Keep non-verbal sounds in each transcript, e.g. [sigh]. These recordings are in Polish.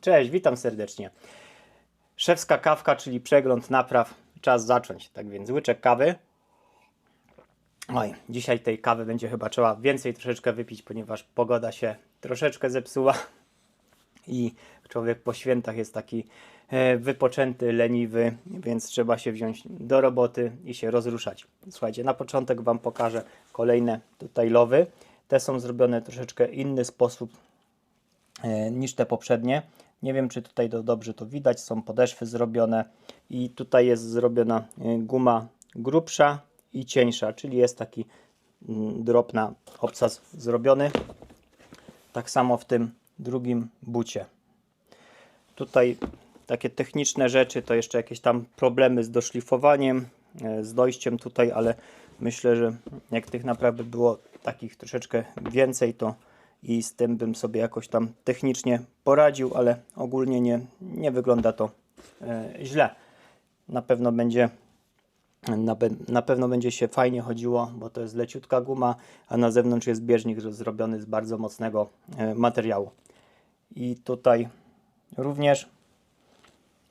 Cześć, witam serdecznie. Szewska kawka, czyli przegląd napraw. Czas zacząć. Tak więc łyczek kawy. Oj, dzisiaj tej kawy będzie chyba trzeba więcej troszeczkę wypić, ponieważ pogoda się troszeczkę zepsuła i człowiek po świętach jest taki e, wypoczęty, leniwy, więc trzeba się wziąć do roboty i się rozruszać. Słuchajcie, na początek Wam pokażę kolejne tutaj lowy. Te są zrobione troszeczkę inny sposób niż te poprzednie. Nie wiem, czy tutaj to dobrze to widać. Są podeszwy zrobione i tutaj jest zrobiona e, guma grubsza i cieńsza, czyli jest taki mm, drop na obcas zrobiony. Tak samo w tym drugim bucie. Tutaj takie techniczne rzeczy, to jeszcze jakieś tam problemy z doszlifowaniem, e, z dojściem tutaj, ale myślę, że jak tych naprawdę było takich troszeczkę więcej, to i z tym bym sobie jakoś tam technicznie poradził, ale ogólnie nie, nie wygląda to e, źle. Na pewno będzie na, na pewno będzie się fajnie chodziło, bo to jest leciutka guma, a na zewnątrz jest bieżnik zrobiony z bardzo mocnego e, materiału. I tutaj również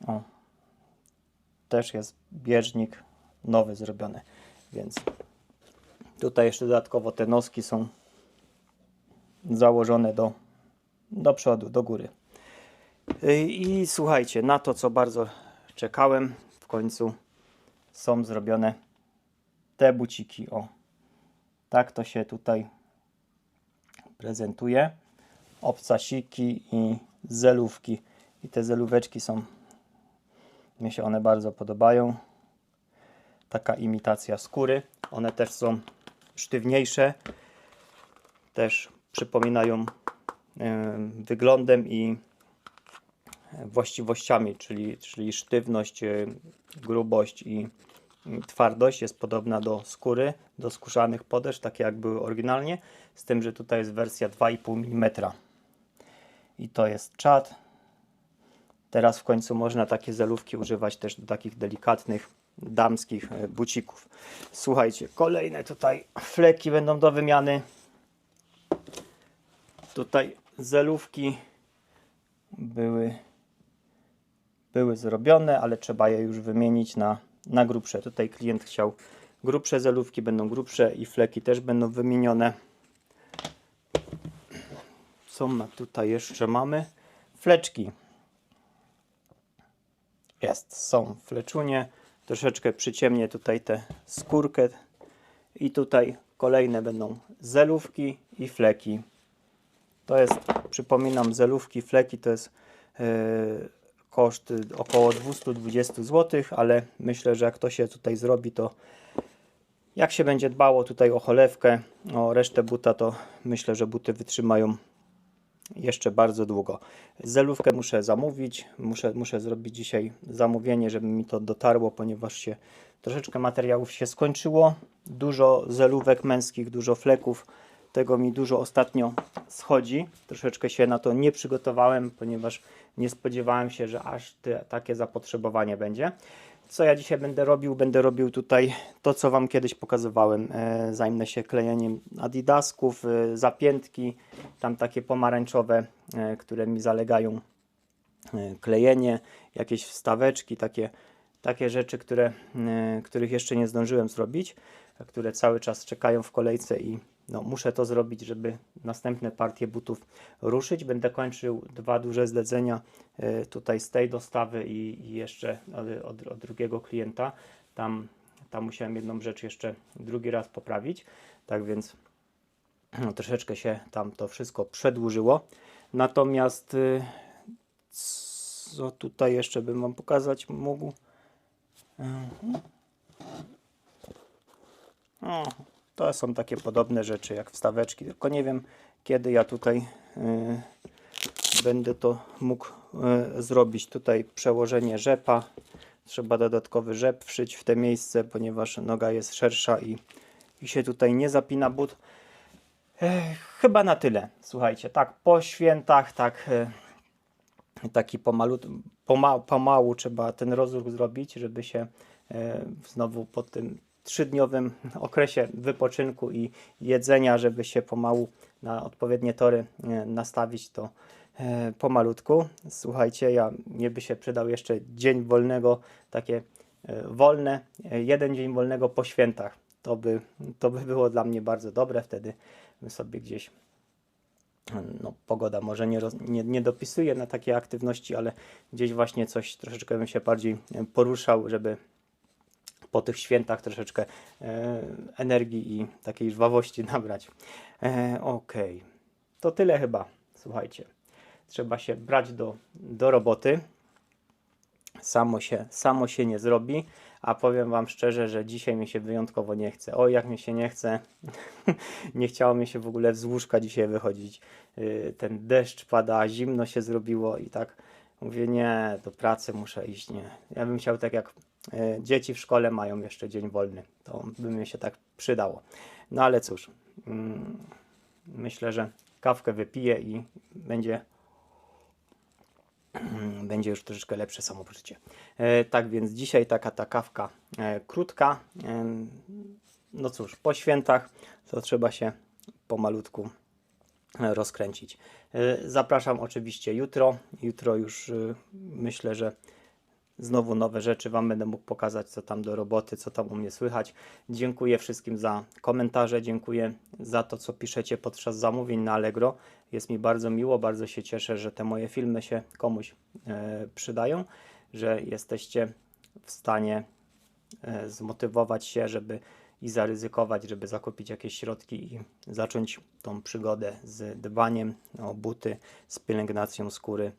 o, też jest bieżnik nowy zrobiony, więc tutaj jeszcze dodatkowo te noski są założone do, do przodu, do góry. Y, I słuchajcie, na to co bardzo czekałem, w końcu są zrobione te buciki. O, tak to się tutaj prezentuje. Obcasiki i zelówki. I te zelóweczki są, mi się one bardzo podobają. Taka imitacja skóry. One też są sztywniejsze. Też przypominają em, wyglądem i właściwościami, czyli, czyli sztywność, y, grubość i twardość jest podobna do skóry, do skórzanych podeszw, takie jak były oryginalnie, z tym, że tutaj jest wersja 2,5 mm. I to jest czat. Teraz w końcu można takie zelówki używać też do takich delikatnych, damskich y, bucików. Słuchajcie, kolejne tutaj fleki będą do wymiany. Tutaj zelówki były były zrobione, ale trzeba je już wymienić na, na grubsze. Tutaj klient chciał grubsze zelówki, będą grubsze i fleki też będą wymienione. Co ma tutaj jeszcze mamy? Fleczki. Jest, są fleczunie. Troszeczkę przyciemnię tutaj tę skórkę. I tutaj kolejne będą zelówki i fleki. To jest, przypominam, zelówki, fleki to jest yy, koszt około 220 zł, ale myślę, że jak to się tutaj zrobi, to jak się będzie dbało tutaj o cholewkę, o resztę buta, to myślę, że buty wytrzymają jeszcze bardzo długo. Zelówkę muszę zamówić, muszę, muszę zrobić dzisiaj zamówienie, żeby mi to dotarło, ponieważ się troszeczkę materiałów się skończyło. Dużo zelówek męskich, dużo fleków, tego mi dużo ostatnio schodzi. Troszeczkę się na to nie przygotowałem, ponieważ nie spodziewałem się, że aż te, takie zapotrzebowanie będzie. Co ja dzisiaj będę robił? Będę robił tutaj to, co Wam kiedyś pokazywałem. E, zajmę się klejeniem adidasków, e, zapiętki, tam takie pomarańczowe, e, które mi zalegają e, klejenie, jakieś wstaweczki, takie, takie rzeczy, które, e, których jeszcze nie zdążyłem zrobić, które cały czas czekają w kolejce i no, muszę to zrobić, żeby następne partie butów ruszyć. Będę kończył dwa duże zlecenia e, tutaj z tej dostawy i, i jeszcze od, od, drugiego klienta. Tam, tam musiałem jedną rzecz jeszcze drugi raz poprawić, tak więc no, troszeczkę się tam to wszystko przedłużyło. Natomiast y, co tutaj jeszcze bym Wam pokazać mógł? Mhm. O, to są takie podobne rzeczy jak wstaweczki, tylko nie wiem kiedy ja tutaj y, będę to mógł y, zrobić. Tutaj przełożenie rzepa. Trzeba dodatkowy rzep wszyć w te miejsce, ponieważ noga jest szersza i, i się tutaj nie zapina but. Chyba na tyle. Słuchajcie, tak po świętach, tak y, taki pomalu, poma, pomału trzeba ten rozruch zrobić, żeby się znowu po tym trzydniowym okresie wypoczynku i jedzenia, żeby się pomału na odpowiednie tory e, nastawić, to e, pomalutku. Słuchajcie, ja mnie by się przydał jeszcze dzień wolnego, takie e, wolne, jeden dzień wolnego po świętach. To by, to by było dla mnie bardzo dobre, wtedy bym sobie gdzieś no, pogoda może nie, roz, nie, nie dopisuje na takie aktywności, ale gdzieś właśnie coś troszeczkę bym się bardziej poruszał, żeby po tych świętach troszeczkę e, energii i takiej żwawości [laughs] nabrać. E, Okej, to tyle chyba. Słuchajcie, trzeba się brać do, do roboty. Samo się, samo się nie zrobi, a powiem Wam szczerze, że dzisiaj mi się wyjątkowo nie chce. O, jak mi się nie chce. [laughs] nie chciało mi się w ogóle z łóżka dzisiaj wychodzić. Yy, Ten deszcz pada, zimno się zrobiło i tak mówię, nie, do pracy muszę iść, nie. Ja bym chciał tak jak dzieci w szkole mają jeszcze dzień wolny. To by mi się tak przydało. No ale cóż, mm, myślę, że kawkę wypiję i będzie Mm, będzie już troszeczkę lepsze samopoczucie. E, tak więc dzisiaj taka ta kawka e, krótka. E, no cóż, po świętach to trzeba się pomalutku e, rozkręcić. E, zapraszam oczywiście jutro. Jutro już e, myślę, że znowu nowe rzeczy Wam będę mógł pokazać, co tam do roboty, co tam u mnie słychać. Dziękuję wszystkim za komentarze, dziękuję za to, co piszecie podczas zamówień na Allegro. Jest mi bardzo miło, bardzo się cieszę, że te moje filmy się komuś e, przydają, że jesteście w stanie e, zmotywować się, żeby i zaryzykować, żeby zakupić jakieś środki i zacząć tą przygodę z dbaniem o buty, z pielęgnacją skóry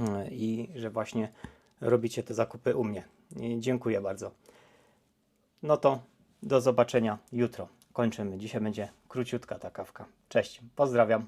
e, i że właśnie robicie te zakupy u mnie. Dziękuję bardzo. No to do zobaczenia jutro. Kończymy. Dzisiaj będzie króciutka ta kawka. Cześć, pozdrawiam.